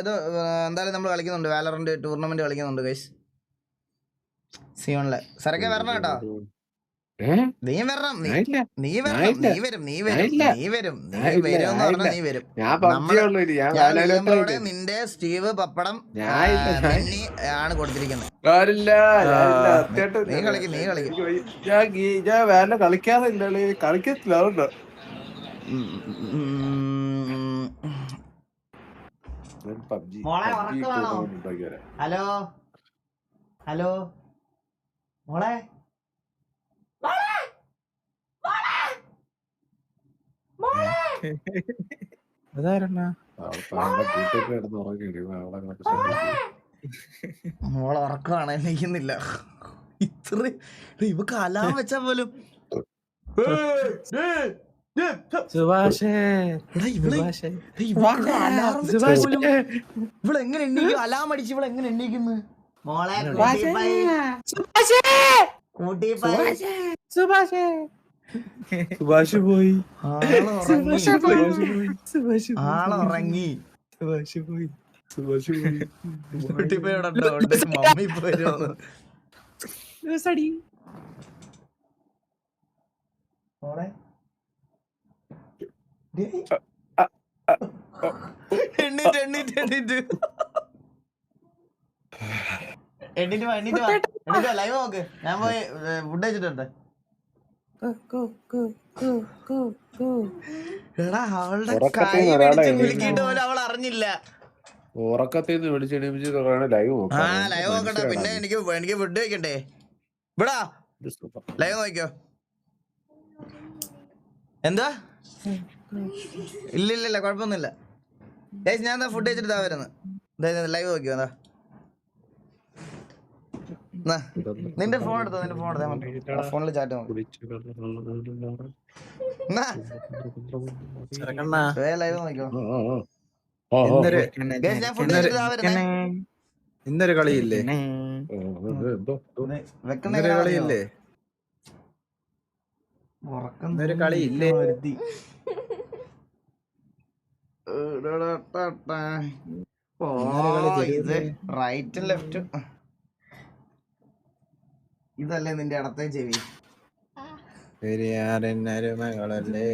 ഇത് എന്തായാലും നമ്മൾ കളിക്കുന്നുണ്ട്. വാലറിന്റെ ടൂർണമെന്റ് കളിക്കുന്നുണ്ട് ഗൈസ് സിയോണിലെ സരക്കെ വരണം കേട്ടോ. നീ വരണം. നീ നീ വരണം. നീ വരും. നീ വരും. നീ വരും. നീ വരും എന്ന് പറഞ്ഞാൽ നീ വരും. ഞാൻ പബ്ജി നമ്മൾ ഉള്ളു ഇനി ഞാൻ ഞാൻ നിന്റെ സ്റ്റീവ് പപ്പടം നീ ആണ് കൊടുത്തിരിക്കുന്നത് നീ കളിക്കും നീ കളിക്കും. ഞാൻ വേല കളിക്കാറില്ല കളിക്കത്തില്ല. അതുകൊണ്ടോ. പബ്ജി മോളെ, ഉറക്കമാണോ? ഹലോ? ഹലോ? മോളെ? മോളെ? ഉറക്കമാണ് എണീക്കുന്നില്ല ഇത്ര ഇവ ഇവക്ക് അലാം വെച്ചാ പോലും സുഭാഷേ ഇവൾ ഇവളെങ്ങനെ എണ്ണീക്കും. അലാം അടിച്ച് ഇവളെങ്ങനെ എണ്ണീക്കുന്നു. മോളെ സുഭാഷേ. സുഭാഷേ സുഭാഷ് പോയി. ആളുറങ്ങി. സുഭാഷ് പോയി. സുഭാഷ് പോയി. പോയി മമ്മി പോയി കൂട്ടിപ്പോയി ഇവിടെ ഉണ്ടോ? ഉണ്ട്. മമ്മി ഇപ്പൊ വരുമെന്ന്. സടി മോളെ ഡേയ്. എണ്ണീറ്റ് എണ്ണീറ്റ് എണ്ണീറ്റ്. എണ്ണീറ്റ് വാ എണ്ണീറ്റ് വാ. എണ്ണീറ്റ് വാ ലൈവ് നോക്ക്. ഞാൻ പോയി ഫുഡ് കഴിച്ചിട്ടുണ്ട്. എടാ അവളുടെ ഉറക്കത്തിൽ കൈ നിന്ന് ഒരാളെ പിടിച്ച് എണീറ്റ് കുലുക്കിയിട്ട് പോലും അവൾ അറിഞ്ഞില്ല. ഉറക്കത്തിൽ നിന്ന് വിളിച്ചെണീപ്പിച്ച് ലൈവ് ആ ലൈവ് നോക്കട്ടെ പിന്നെ എനിക്ക് എനിക്ക് ഫുഡ് വെക്കണ്ടേ ഇവിടാ ലൈവ് നോക്കിയോ എന്താ? ഇല്ല ഇല്ല ഇല്ല കുഴപ്പമൊന്നുമില്ല ഗൈസ് ഞാൻ എന്താ ഫുഡ് കഴിച്ചിട്ട് ഇതാ വരുന്നത് ലൈവ് നോക്കിയോ എന്താ നിന്റെ ഫോൺ എടുത്തോ നിന്റെ ഫോൺ എടുത്താ ഫോണിൽ ചാറ്റ് ലൈവ് നോക്കിയോ ഇന്നൊരു കളിയില്ലേ? വെക്കുന്ന കളിയില്ലേ? കളിയില്ലേ? ഓ ഇന്നൊരു കളി ഇത് തരൂലേ? റൈറ്റും ലെഫ്റ്റും ഇതല്ലേ നിന്റെ അടുത്ത ചെവി? മകളല്ലേ.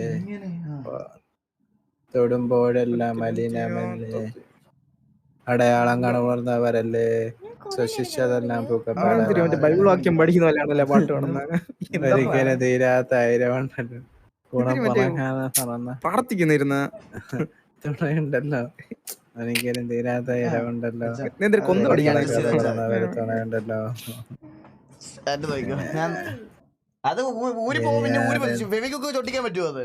തൊടുമ്പോഴെല്ലാം മലിനമല്ലേ? അടയാളം കണവർന്നവരല്ലേ? സ്വശിച്ചതെല്ലാം ബൈബിൾ വാക്യം പഠിക്കുന്ന പോലെയാണല്ലേ പാട്ട് ഒരിക്കലും തീരാത്ത പറങ്ങാതെ പ്രാർത്ഥിക്കുന്നിരുന്ന. തുണയുണ്ടല്ലോ. എനിക്കൊരു തീരാത്ത. പറന്നവര് തുണയുണ്ടല്ലോ. അത് ഊരി പോകും പിന്നെ ഊരി പതിച്ചു വെവിക്കൊക്കെ ചൊട്ടിക്കാൻ പറ്റുമോ അത്?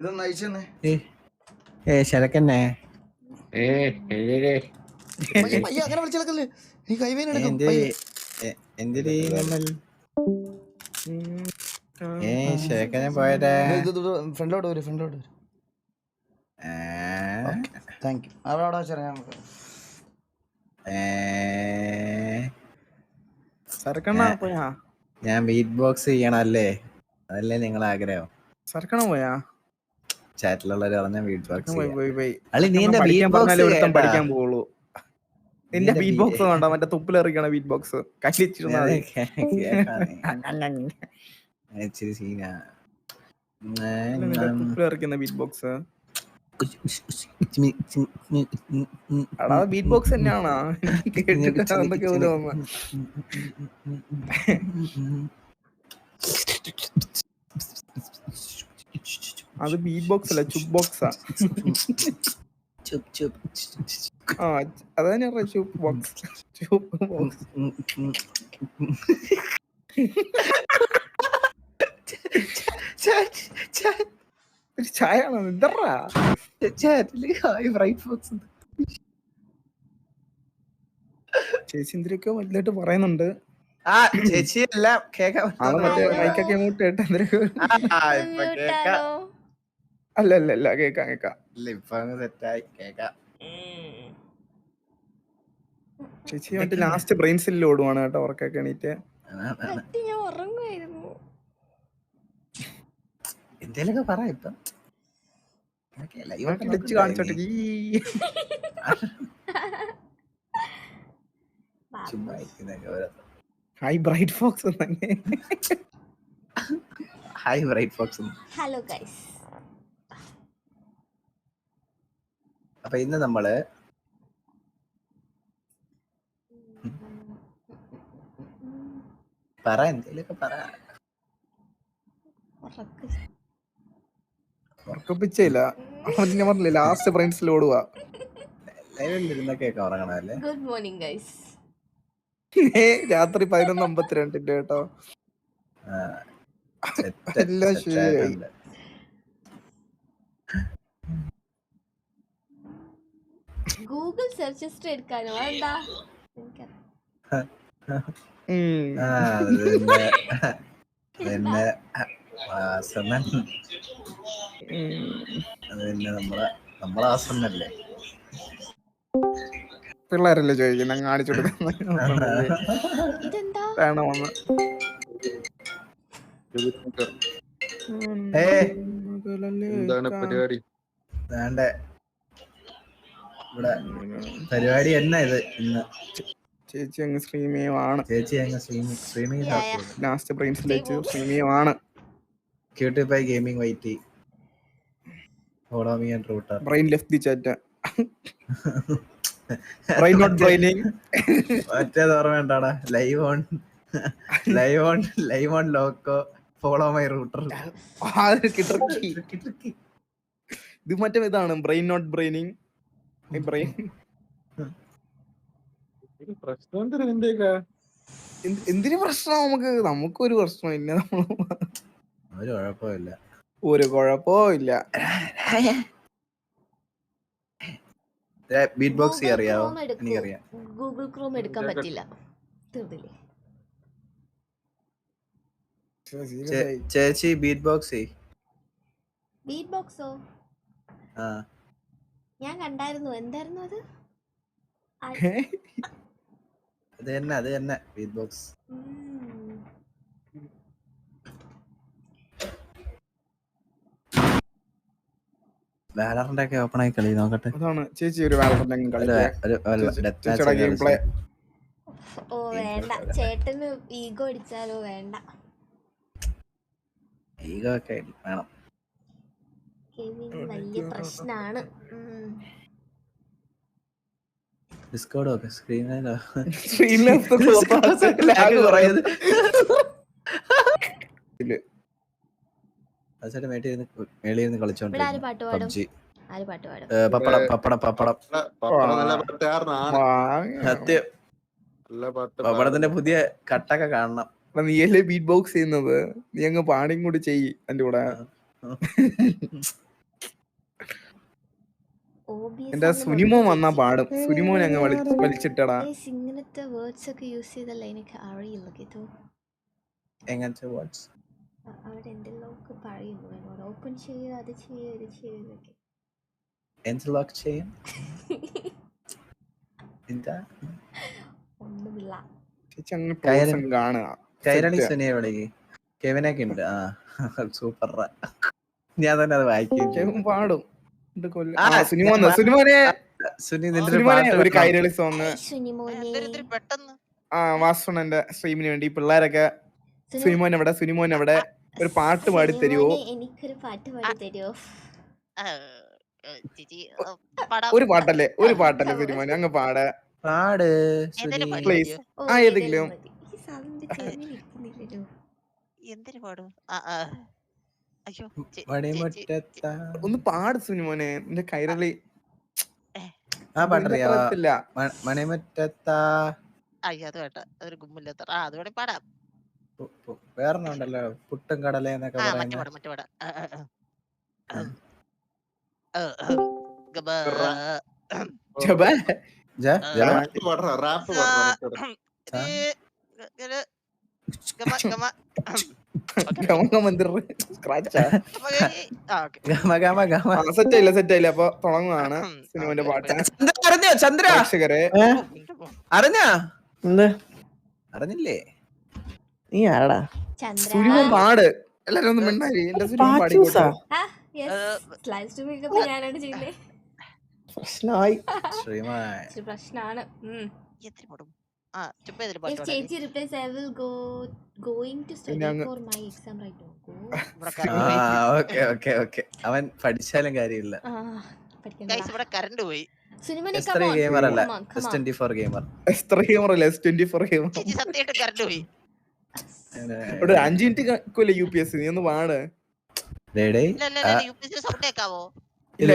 ഇതൊന്ന് അയച്ചെന്നേ ഏ, ഏ ശരക്കന്നെ. അങ്ങനെ നീ നമ്മൾ ഫ്രണ്ടിലോട്ട് വരും ഫ്രണ്ടിലോട്ട് വരും. താങ്ക് യു അവിടെ വെച്ചാൽ ഞാൻ സർക്കണ പോയാ? ഞാൻ ബീറ്റ് ബോക്സ് ചെയ്യണല്ലേ? അതല്ലേ നിങ്ങൾ ആഗ്രഹം. സർക്കണ പോയാ? ചാറ്റിലുള്ളവർ പറഞ്ഞ ബീറ്റ് ബോക്സ് പോയി പോയി പോയി. അളി നീ എന്റെ ബീറ്റ് ബോക്സ് പഠിക്കാൻ പോവുള്ളൂ. നിന്റെ ബീറ്റ് ബോക്സ് വേണ്ട മറ്റേ തുപ്പിലെറിക്കണ ബീറ്റ് ബോക്സ് കല്ലിച്ചിരുന്നാ മതി ഇച്ചിരി സീനാ നിന്റെ തുപ്പിലെറിക്കുന്ന ബീറ്റ് ബോക്സ് അടാ ബീറ്റ് ബോക്സ് തന്നെയാണോ കേട്ടിട്ട് എന്തൊക്കെ അത് ബീറ്റ് ബോക്സ് അല്ല ചുപ്പ് ബോക്സാ ചുപ് ചുപ് ആ അത് പറഞ്ഞ ചുപ്പ് ബോക്സ്. ചുപ്പ് ബോക്സ്. ചായ ആണോ? എന്തറാ ചാറ്റിൽ ഹായ് ബ്രൈറ്റ് ബോക്സ് ചേച്ചി എന്തിനൊക്കെയോ വലുതായിട്ട് പറയുന്നുണ്ട്. ആ ചേച്ചി എല്ലാം കേക്കാം മറ്റേ മൈക്കൊക്കെ മൂട്ട് കേട്ട് എന്തിനൊക്കെ അല്ല അല്ല അല്ല കേക്കാം കേക്കാം ഇല്ല ഇപ്പൊ സെറ്റായി കേക്കാം ചേച്ചി മറ്റേ ലാസ്റ്റ് ബ്രെയിൻ സെല്ലിൽ ഓടുവാണ് കേട്ടോ ഉറക്കൊക്കെ എണീറ്റ്. ഞാൻ ഉറങ്ങുമായിരുന്നു എന്തേലൊക്കെ പറ ഇപ്പൊ. കാണിച്ചോട്ടെ. ഹൈ ബ്രൈറ്റ് ഫോക്സ് തന്നെ hi bright fox hello guys അപ്പൊ ഇന്ന് നമ്മൾ പറ എന്തേലൊക്കെ പറ. ഉറക്കപ്പിച്ചില്ല ഞാൻ പറഞ്ഞില്ലേ ലാസ്റ്റ് ഫ്രണ്ട്സിൽ ഓടുക ഗുഡ് മോർണിംഗ് ഗൈസ് രാത്രി പതിനൊന്ന് അമ്പത്തിരണ്ടിന്റെ കേട്ടോ. എല്ലാം ശരിയായി. ഗൂഗിൾ സെർച്ച് ഹിസ്റ്ററി എടുക്കാനോ അതെന്താ? പിന്നെ വാസനൻ പിന്നെ നമ്മളെ നമ്മളെ വാസനല്ലേ പിള്ളേരല്ലേ ചോദിക്കുന്നത് കാണിച്ചു വേണമെന്ന്. എന്താണ് പരിപാടി? വേണ്ട. ഇവിടെ പരിപാടി എന്നാ ഇത് ഇന്ന്? ചേച്ചി അങ്ങ് ശ്രീമയമാണ്. ചേച്ചി അങ്ങ് സ്ട്രീമിംഗ് സ്ട്രീമിംഗ്. ലാസ്റ്റ് ബ്രെയിൻസിൽ വെച്ച് ശ്രീമയമാണ്. Cutie by gaming വൈറ്റി. Follow me and Rooter brain left the chat brain not braining മറ്റേത് ഓർമ്മ ഉണ്ടാടാ live on live on live on Loco follow my Rooter ഇത് മറ്റേ ഇതാണ്. ബ്രെയിൻ നോട്ട് ബ്രെയിനിങ് എന്തിനാ പ്രശ്നം നമുക്ക്? നമുക്കൊരു പ്രശ്നമില്ല പ്രശ്നം ഒരു കുഴപ്പമില്ല ഒരു കുഴപ്പമില്ല ഇല്ല. ബീറ്റ് ബോക്സ് Google അറിയാവോ? എനിക്കറിയാം. ഗൂഗിൾ ക്രോം എടുക്കാൻ പറ്റില്ല. ചേച്ചി ബീറ്റ് ബോക്സ് ബീറ്റ് ബോക്സോ ആ. ഞാൻ കണ്ടായിരുന്നു. എന്തായിരുന്നു അത്? അത് തന്നെ അത് തന്നെ. Beat box. വാലറിന്റെ ഒക്കെ ഓപ്പൺ ആയി കളി നോക്കട്ടെ. അതാണ്. ചേച്ചി ഒരു വാലറന്റ് കളി ചേച്ചിയുടെ ഗെയിം പ്ലേ ഓ വേണ്ട. ചേട്ടന് ഈഗോ അടിച്ചാലോ? വേണ്ട. ഈഗോ ഒക്കെ വേണം. കെവിൻ വലിയ പ്രശ്നാണ്. ഉം. ഒക്കെ സ്ക്രീനിലോ ഇരുന്ന് മേളിൽ ഇരുന്ന് പാട്ട് പാടും? പബ്ജി. പപ്പടം പപ്പടം പപ്പടം. സത്യം. നല്ല പാട്ട് പപ്പടത്തിന്റെ പുതിയ കട്ടൊക്കെ കാണണം. നീയല്ലേ ബീറ്റ് ബോക്സ് ചെയ്യുന്നത്? നീ അങ്ങ് പാടിയും കൂടി ചെയ്യ് എന്റെ കൂടെ. എന്റെ സുനിമോ വന്നാ പാടും? സുനിമോനെ അങ്ങ് വലി വലിച്ചിട്ടടാ. ഇങ്ങനത്തെ വേർഡ്സ് ഒക്കെ യൂസ് ചെയ്തല്ല എനിക്ക് അറിയില്ല കേട്ടോ. എങ്ങനത്തെ വേർഡ്സ് അവിടെ എന്തെല്ലാം ഒക്കെ പറയുന്നു എന്നോട് ഓപ്പൺ ചെയ്യുക അത് ചെയ്യുക ഇത് ചെയ്യുന്നൊക്കെ എന്തെല്ലാം ചെയ്യും? എന്താ? ഒന്നുമില്ല. ചേച്ചി അങ്ങ് കാണുക. കൈരളി Set. സുനിയെ വിളിക്ക്? കെവിനൊക്കെ ഉണ്ട്. ആ സൂപ്പർ ഞാൻ തന്നെ അത് വായിക്കും പാടും. ഒരു. കൈരളി സോങ് സുനിമോനെ പെട്ടെന്ന്. ആ വാസുണന്റെ സ്ട്രീമിന് വേണ്ടി പിള്ളേരൊക്കെ സുനിമോൻ എവിടെ സുനിമോൻ എവിടെ? ഒരു പാട്ട് പാടി സുനിമോനെ എനിക്കൊരു പാട്ട് പാടി തരുമോ ഒരു പാട്ടല്ലേ ഒരു പാട്ടല്ലേ സുനിമോൻ അങ്ങ് പാട. പാട്? ഓ, ആ, ഏതെങ്കിലും. എന്തിനു പാടും? ആ, ആ. അയ്യോ ഒന്ന് പാട് സുനിമോനെ നിന്റെ കൈരളി. ആ പാട്ടറിയാവോ പറ്റത്തില്ല മ- മണിമുറ്റത്താ അയ്യോ അത് വേണ്ട. ഒരു ഗുമ്മില്ലാത്ത ആ അത് വേണേ പാടാം. വേറെ ഉണ്ടല്ലോ. പുട്ടും കടല എന്നൊക്കെ പറയുന്നത് പാടാം പാടാം ഗമ, സ്ക്രാച്ചാ ഗമ. ഗമ സെറ്റ് ആയില്ല സെറ്റ് ആയില്ല അപ്പൊ തുടങ്ങുകയാണ് ഉം, സിനിമന്റെ. പാട്ട്. അറിഞ്ഞോ? ചന്ദ്ര? പ്രേക്ഷകരെ. അറിഞ്ഞാ? അറിഞ്ഞില്ലേ? നീ ആരടാ? ചന്ദ്ര. പാട്. എല്ലാരും ഒന്ന് മിണ്ടായി. എന്റെ ഞാനാണ് ചെയ്യുന്നത് പ്രശ്നമായി പ്രശ്നമാണ് ഉം. ആ പാട്ട് If പാടാൻ. ചേച്ചി replies, I will go going to study പിന്നെ അങ്ങ് for my exam right now. Go. ഇവിടെ ആ ഓക്കെ ഓക്കെ ഓക്കെ അവൻ പഠിച്ചാലും കാര്യമില്ല. ഗൈസ് ഇവിടെ കറണ്ട് പോയി. സിനിമനെ on, ഗെയിമർ അല്ല. S on. Twenty four gamer S three gamer അല്ലേ? എസ് ട്വന്റി ഫോർ ഗെയിമർ ചേച്ചി സത്യമായിട്ട് കറണ്ട് പോയി. ഇവിടെ ഒരു അഞ്ച് മിനിറ്റ് കൊല്ലേ യു നീ ഒന്ന് പാട് ഇല്ല ഇല്ല ഇല്ല യുപിഎസ് പി സൗണ്ട് കേക്കാവോ? ഇല്ല,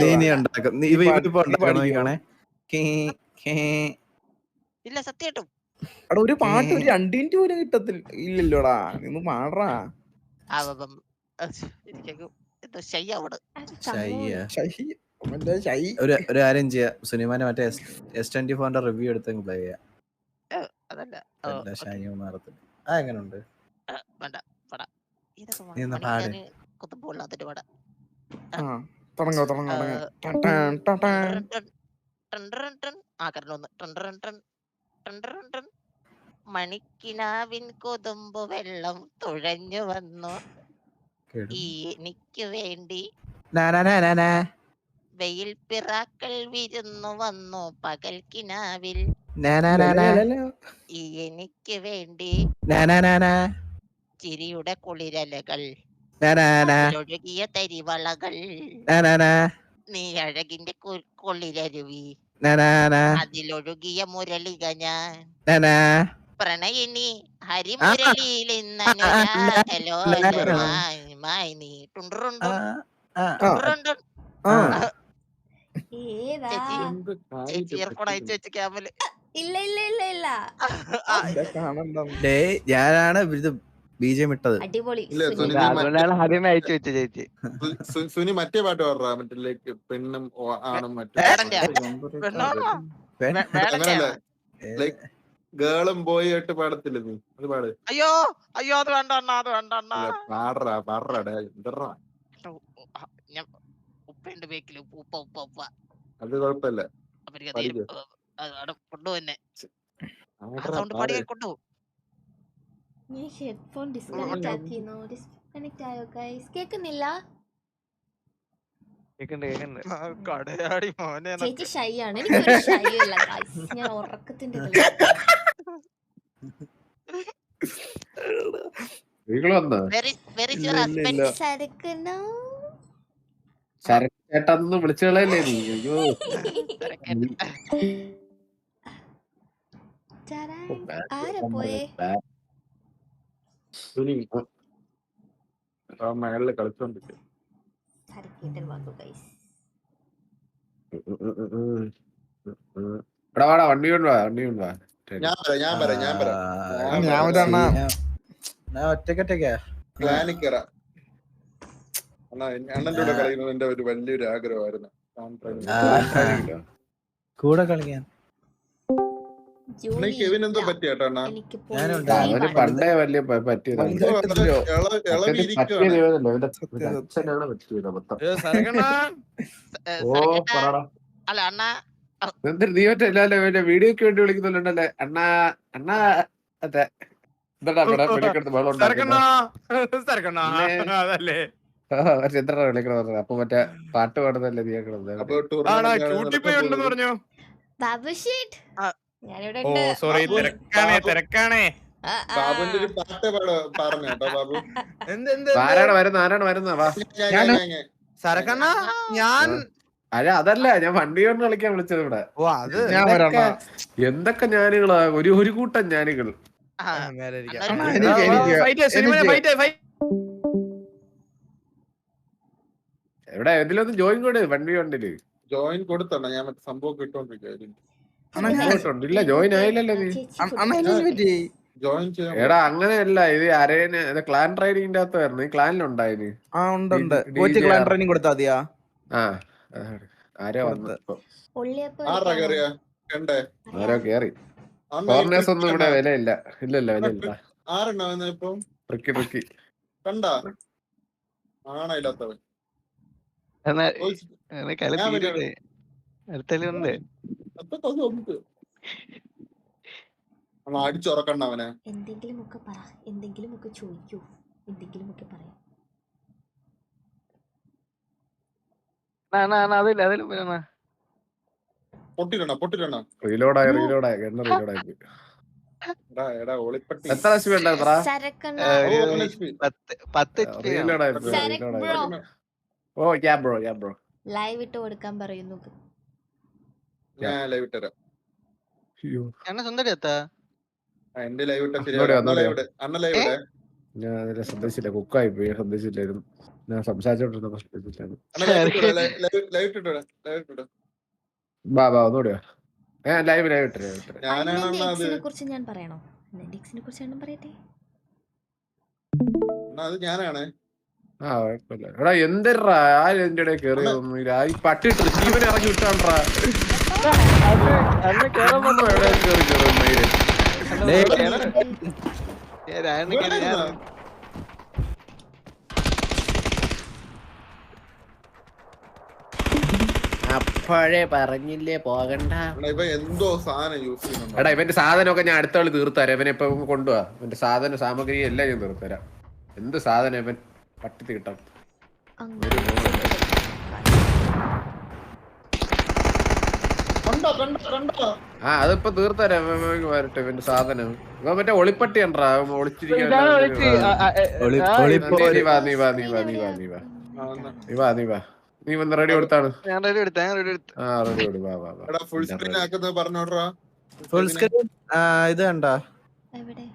നീ നീ ഉണ്ടാക്കും. നീ ഇവ നീ പാടി- ഇപ്പൊ നീ. ഉണ്ടാക്കണേ ഇല്ല സത്യമായിട്ടും അവിടെ ഒരു പാട്ട് ഒരു രണ്ട് മിനിറ്റ് പോലും കിട്ടത്തില്ല ഇല്ലല്ലോടാ. നീ ഒന്ന് പാടറാ ഒരു ഒരു കാര്യം ചെയ്യാം. സുനിമാനെ മറ്റേ എസ് ട്വന്റി ഫോറിന്റെ റിവ്യൂ എടുത്ത് പ്ലേ ചെയ്യാം. ഒന്ന് ആ തുടങ്ങോ തുടങ്ങോ ആ, തുടങ്ങോ ടട്ടാൻ, ടട്ടാൻ. ടൺ. ടൺ ടൺ ടൺ ടൺ. ആ കറണ്ട് വന്ന്. മണിക്കിനാവിൻ കൊതുമ്പ് വെള്ളം തുഴഞ്ഞു വന്നു. ഈ എനിക്ക് വേണ്ടി. വെയിൽ പിറാക്കൾ വിരുന്നു വന്നു പകൽക്കിനാവിൽ കിനാവിൽ. ഈ എനിക്ക് വേണ്ടി. ചിരിയുടെ കുളിരലകൾ. ഒഴുകിയ തരിവളകൾ. നീ അഴകിന്റെ കുളിരരുവി നാ, നാ, നാ. അതിലൊഴുകിയ മുരളിക ഞാൻ. നാ, നാ. പ്രണയിനി ഹരിമുരളിയിൽ ഇല്ല ഇല്ല ഇല്ല ഇല്ല. ഞാനാണ് ബീജം ഇട്ടത്. അതുകൊണ്ടാണ് ആദ്യമേ അയച്ചു വെച്ച ചേച്ചി. സുനി മറ്റേ പാട്ട് പാടാ മറ്റേ പെണ്ണും ആണും മറ്റേ. ഗേളും ബോയ് ആയിട്ട് പാടത്തില്ല നീ? അത് പാട്. അയ്യോ അയ്യോ അത് വേണ്ട അണ്ണാ അത് വേണ്ട അണ്ണാ. പാടറാ പാടറാ എന്തറാ. ഉപ്പയുണ്ട് ബേക്കിൽ. ഉപ്പ ഉപ്പ ഉപ്പ അത് കുഴപ്പമില്ല. കൊണ്ടുപോന്നെ. കൊണ്ടുപോകും നീ ഹെഡ്ഫോൺ ഡിസ്കണക്ട് ആക്കിയിരുന്നു ഡിസ്കണക്ട് ആയോ ഗൈസ് കേക്കുന്നില്ല? ചേച്ചി ഷൈ ആണ് എനിക്കൊരു ഷൈ ഇല്ല ഗൈസ് ഞാൻ ഉറക്കത്തിന്റെ കളി. സ്ത്രീകൾ വന്നോ വെരി വെരി യുവർ ഹസ്ബൻഡ് ഇല്ല. സരക്കണോ ചേട്ടാന്ന് വിളിച്ചു നീ? അയ്യോ. ആരാ പോയേ? സുനി ആ മേളിൽ വാടാ വണ്ടി വണ്ടി ഞാൻ ഞാൻ ഞാൻ ഞാൻ ഞാൻ ഒറ്റക്കൊറ്റക്കാ പ്ലാനിൽ കയറാം അണ്ണാ അണ്ണന്റെ കൂടെ കളിക്കുന്നത് എന്റെ ഒരു വലിയൊരു ആഗ്രഹമായിരുന്നു. കൂടെ കളിക്കാൻ. പണ്ടേ വലിയ പറ്റിയത്. അല്ല അണ്ണ. എന്നിട്ട് നീ മറ്റേ അല്ലല്ലോ മറ്റേ വീഡിയോക്ക് വേണ്ടി വിളിക്കുന്നുണ്ടല്ലേ? അണ്ണാ അണ്ണാ അതെ. വെള്ളം അതല്ലേ. ചന്ദ്രനെ വിളിക്കണത് അപ്പൊ മറ്റേ പാട്ട് പാടുന്നല്ലേ നീ കേൾക്കണത് ബാബു ഷീറ്റ് ആ. ഞാനിവിടെ ഓ സോറി ബാബു- തിരക്കാണേ ബാബു- തിരക്കാണേ. ആ, ആ. ഒരു പാട്ട് പാട കേട്ടോ ബാബു. എന്ത് എന്ത് ആരാണ് വരുന്നത്? ആരാണ് വരുന്നത്? വാ. ഞാൻ-. സരക്കണ്ണ? അല്ല അതല്ല. ഞാൻ വണ്ടി കൊണ്ട് കളിക്കാൻ വിളിച്ചത് ഇവിടെ. ഓ അത് ഞാൻ വരാം എന്തൊക്കെ ഞാനുകളാ? ഒരു ഒരു കൂട്ടം ഞാനുകൾ. എവിടെ? ഇതിലൊന്നും ജോയിൻ കൂടെ വണ്ടി കൊണ്ടിൽ? ജോയിൻ കൊടുത്തണ്ട. ഞാൻ മറ്റേ സംഭവം കിട്ടോണ്ടിരിക്കും ഇല്ല ജോയിൻ ആയില്ലല്ലോ നീ. എടാ അങ്ങനെയല്ല. ഇത് അരേന് ക്ലാൻ ട്രെയിനിങ്ങിന്റെ അകത്ത് വരുന്നു. ഈ ക്ലാനിലുണ്ടായിന് ആ ഉണ്ട് ഉണ്ട്. ക്ലാൻ ട്രെയിനിങ് കൊടുത്താ മതിയാ. ആ. ആരോ വന്നു ആരോ കേറി? ഫോറിനേഴ്സ് ഒന്നും ഇവിടെ വിലയില്ല. ഇല്ലല്ല വിലയില്ല. ആരെണ്ണ ഇപ്പൊ? ട്രിക്കി ട്രിക്കി കണ്ടാ? ആണയില്ലാത്തവൻ അടുത്തല്ലേ അവനെ. എന്തെങ്കിലും ഒക്കെ പറ എന്തെങ്കിലും ഒക്കെ ചോദിക്കൂ എന്തെങ്കിലും ഒക്കെ റീലോഡ് റീലോഡ് എടാ എടാ എത്ര ഓ യാ ബ്രോ. ബ്രോ. ലൈവ് ഇട്ട് കൊടുക്കാൻ പറയുന്നു. ഞാൻ ലൈവ് ഇട്ടരാം എത്താ? എന്റെ ലൈവ് ഇട്ട അണ്ണ. ലൈവ് ഇട്. അണ്ണ ലൈവ് ഇടേ. ഞാൻ അതിനെ ശ്രദ്ധിച്ചില്ല. കുക്കായി പോയി. ശ്രദ്ധിച്ചില്ലായിരുന്നു. ഞാൻ സംസാരിച്ചോണ്ടിരുന്നപ്പോ ശ്രദ്ധിച്ചില്ലായിരുന്നു. ബാ ബാ ഒന്നുകൂടെ വാ. ഏ ലൈവ് ലൈവ് ഇട്ടു ലൈവ് ഇട്ടു ഞാനാണ് കുറിച്ച് ഞാൻ പറയണോ? കുറിച്ച് ഞാൻ പറയട്ടെ? അത് ഞാനാണ്. ആ കുഴപ്പമില്ല. എടാ ആര് എന്റെ ഇടയിൽ ഈ പട്ടി ജീവൻ ഇറങ്ങി വിട്ടാണ്ടാ? അപ്പോഴേ പറഞ്ഞില്ലേ പോകണ്ട. ഇവ എന്തോ സാധനം യൂസ് ചെയ്യുന്നുണ്ട്? എടാ ഇവന്റെ സാധനമൊക്കെ ഞാൻ അടുത്ത തീർത്തു തീർത്തരാം ഇവനെ ഇപ്പൊ കൊണ്ടുപോവാ ഇവന്റെ സാധന സാമഗ്രി എല്ലാം ഞാൻ തീർത്തരാം എന്ത് സാധനം ഇവൻ? പട്ടി കണ്ടോ ആ അതിപ്പോ തീർത്തരാം. വരട്ടെ ഇവന്റെ സാധനം. ഇപ്പൊ മറ്റേ ഒളിപ്പട്ടി ഉണ്ടാ ഒളിച്ചിരിക്കാൻ ഇതാണ് വിളിച്ച് ആ, ആ, ഏ, ഒളി- ആ, ഒളിപ്പോ- നീ- നീ വാ നീ വാ നീ വാ നീ വാ നീ വാ. ആ, എന്നാ. നീ വാ നീ വാ. നീ വന്ന് റെഡി കൊടുത്താണ്. ഞാൻ റെഡി എടുത്ത ഞാൻ റെഡി എടുത്ത. ആ റെഡി കൊടു വാ വാ വാ. എടാ ഫുൾ സ്ക്രീൻ ആക്കുന്നത് പറഞ്ഞോട്രാ. ഫുൾ സ്ക്രീൻ ഇത് കണ്ടാ? എവിടെ?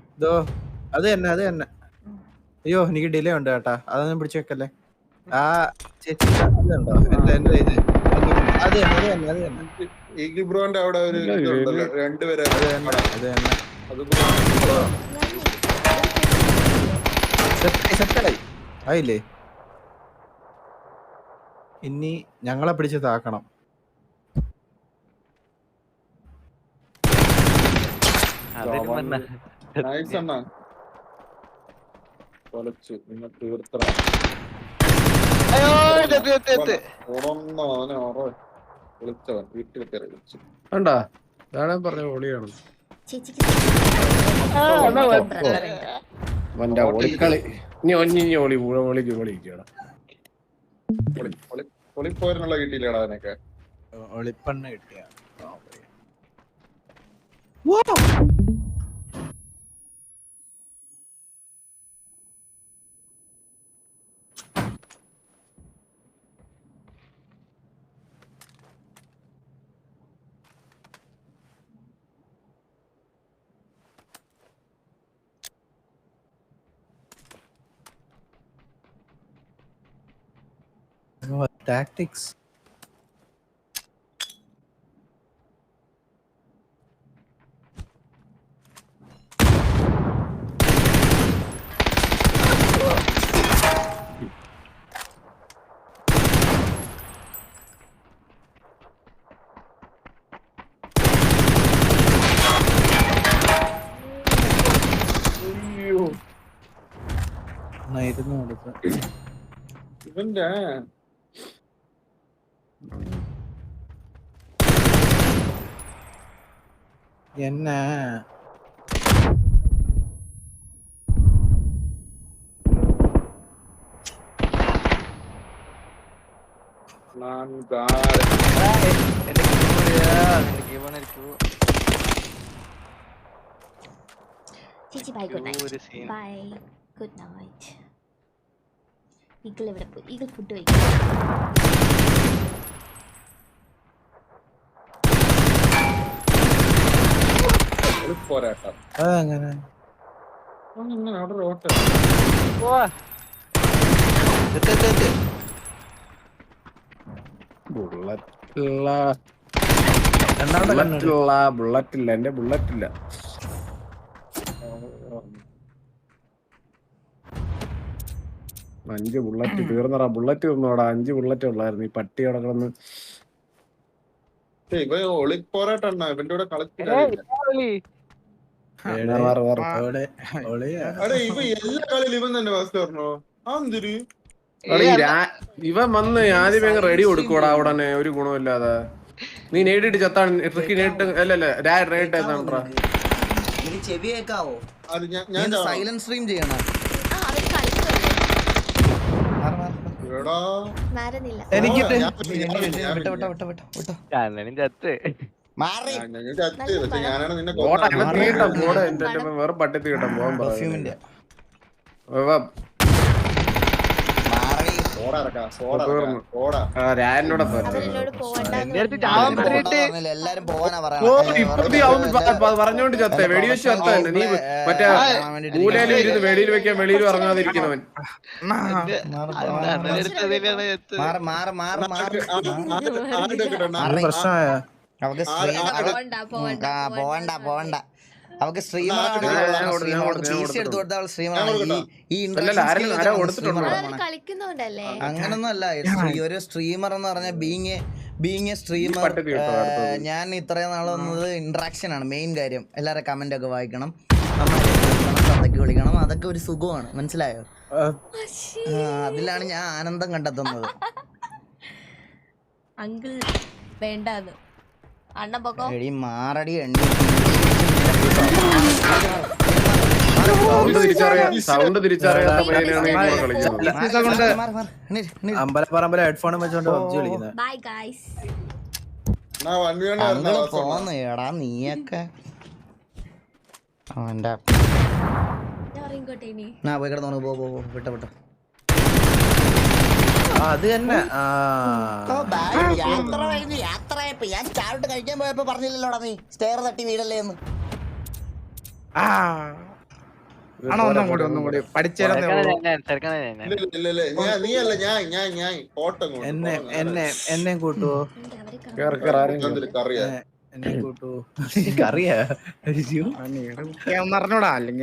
അത് തന്നെ അത് തന്നെ. അയ്യോ എനിക്ക് ഡിലേ ഉണ്ട് കേട്ടാ. അതൊന്നും പിടിച്ചു വെക്കല്ലേ? ആ ചേച്ചി അത് കണ്ടോ എന്റെ എന്റെ ഇത്? അത് തന്നെ അത് തന്നെ അത് തന്നെ. ഈഗി ബ്രോന്റെ അവിടെ ഒരു ഇല്ല, ഇതുണ്ടല്ലോ രണ്ടുപേരെ അത് തന്നെ അത് തന്നെ. അത് ബ്രോ സെറ്റായി സെറ്റായി ആയില്ലേ? ഇനി ഞങ്ങളെ പിടിച്ച് താക്കണം. നൈസ് അണ്ണ. കൊലച്ചു നിങ്ങൾ ഉണർന്നോ അവനെ ഉറ വിളിച്ചവൻ വീട്ടിൽ കയറി വിളിച്ചു. കണ്ടാ ഇതാണ് പറഞ്ഞ ഓളിയാണ് ചേച്ചിക്ക് ആ, എന്നാ ഓ, വ- brother ഉണ്ട്. അവന്റെ ഒളിക്കളി ഇനി ഇനി ഓളി പൊളി പൊളി പൊളിപ്പോരിനുള്ള കിട്ടിയില്ലടാ അതിനൊക്കെ? ഒളിപ്പണ്ണ കിട്ടിയ. ടാക്ടിക്സ് ഇരുന്ന് കൊടുക്ക. ഇവന്റെ എന്നാ ഞാൻ ഗാര എന്റെ കീബോർഡ് എന്റെ കീബോർഡ് ഇരിക്കൂ ചേച്ചി ബൈ ഗുഡ് നൈറ്റ് ഒരു scene bye good night eagle എവിടെ പോയി ഈഗിൾ ഫുഡ് കഴിക്കും ഒരു പോരാട്ടം അതെങ്ങനെ. അങ്ങനെ അവിടെ റോട്ട്. ബുള്ളറ്റ് ഇല്ല എന്റെ ബുള്ളറ്റ് ഇല്ല അഞ്ച് ബുള്ളറ്റ് തീർന്നടാ. ബുള്ളറ്റ് തീർന്നോടാ. അഞ്ച് ബുള്ളറ്റ് ഉള്ളായിരുന്നു. ഈ പട്ടി അവിടെ കിടന്ന്. ഇവ ഇവൻ ഒളിപ്പോരാട്ടണ്ണ ഇവന്റെ കൂടെ കളിച്ചില്ല. ഇവൻ വന്ന് ആദ്യമേ റെഡി കൊടുക്കൂടാ ഉടനെ ഒരു ഗുണമില്ലാതെ നീ നേടിയിട്ട് ചത്താണ്. ട്രിക്കി നേരിട്ട് അല്ലല്ല രാ നേരിട്ട് എന്താണ്ടാ എനിക്ക് ചെവി കേക്കാവോ സൈലന്റ് സ്ട്രീം ചെയ്യണം. കണ്ണനും ചത്ത്. മാറി. വേറെ പട്ടത്തി കിട്ടാൻ പോകാൻ പെർഫ്യൂമിന്റെ പറഞ്ഞോണ്ട് ചത്തേ. വെടിവെച്ച് ചത്ത നീ മറ്റേ മൂലയിലും ഇരുന്ന് വെളിയിൽ വെക്കാൻ വെളിയിൽ ഇറങ്ങാതിരിക്കുന്നവൻ. പ്രശ്നമായ? സ്ട്രീം പോവണ്ട, പോവണ്ട, അവക്ക് സ്ട്രീമർ ഞാൻ ആണ് കൊടുത്തു, ഞാൻ കൊടുത്തു, ഞാൻ അവൾക്ക് കൊടുത്തു, പി ഞാൻ സി എടുത്ത് കൊടുത്ത അവൾ സ്ട്രീമർ ഈ അങ്ങനൊന്നും അല്ല. ഒരു സ്ട്രീമർ എന്ന് പറഞ്ഞ ബീങ് ബീങ് എ സ്ട്രീമർ? ഞാൻ ഇത്രയും നാൾ വന്നത് ഇന്ററാക്ഷൻ ആണ്. മെയിൻ കാര്യം. എല്ലാവരുടെ കമന്റ് ഒക്കെ വായിക്കണം. അതൊക്കെ വിളിക്കണം, വിളിക്കണം. അതൊക്കെ ഒരു സുഖമാണ്. മനസ്സിലായോ? അതിലാണ് ഞാൻ ആനന്ദം കണ്ടെത്തുന്നത്. അങ്കിൾ വേണ്ടാന്ന്. അണ്ണ പൊക്കോ. എടി മാറടി സൗണ്ട് തിരിച്ചറിയാത്ത. ഹെഡ്ഫോണും വെച്ചോണ്ട് പബ്ജി കളിക്കുന്നത് ബൈ ഗൈസ് പോന്ന് എടാ നീയൊക്കെ. അവന്റെ ഞാൻ പോയി കിടന്നു പോ പോ വിട്ടോ. അത് തന്നെ. യാത്ര കഴിഞ്ഞ് യാത്രയപ്പോ ഞാൻ ചാവിട്ട് കഴിക്കാൻ പോയപ്പോ പറഞ്ഞില്ലല്ലോടാ നീ? സ്റ്റെയർ തട്ടി വീടല്ലേ എന്ന് ആണോ ഒന്നും കൂടി ഒന്നും കൂടി. എന്നെ. എന്നെ കൂട്ടുവോ? കറിയാ? എന്നെ കൂട്ടുവോ? ചെയ്യാൻ അറിഞ്ഞൂടാ അല്ലെങ്കിൽ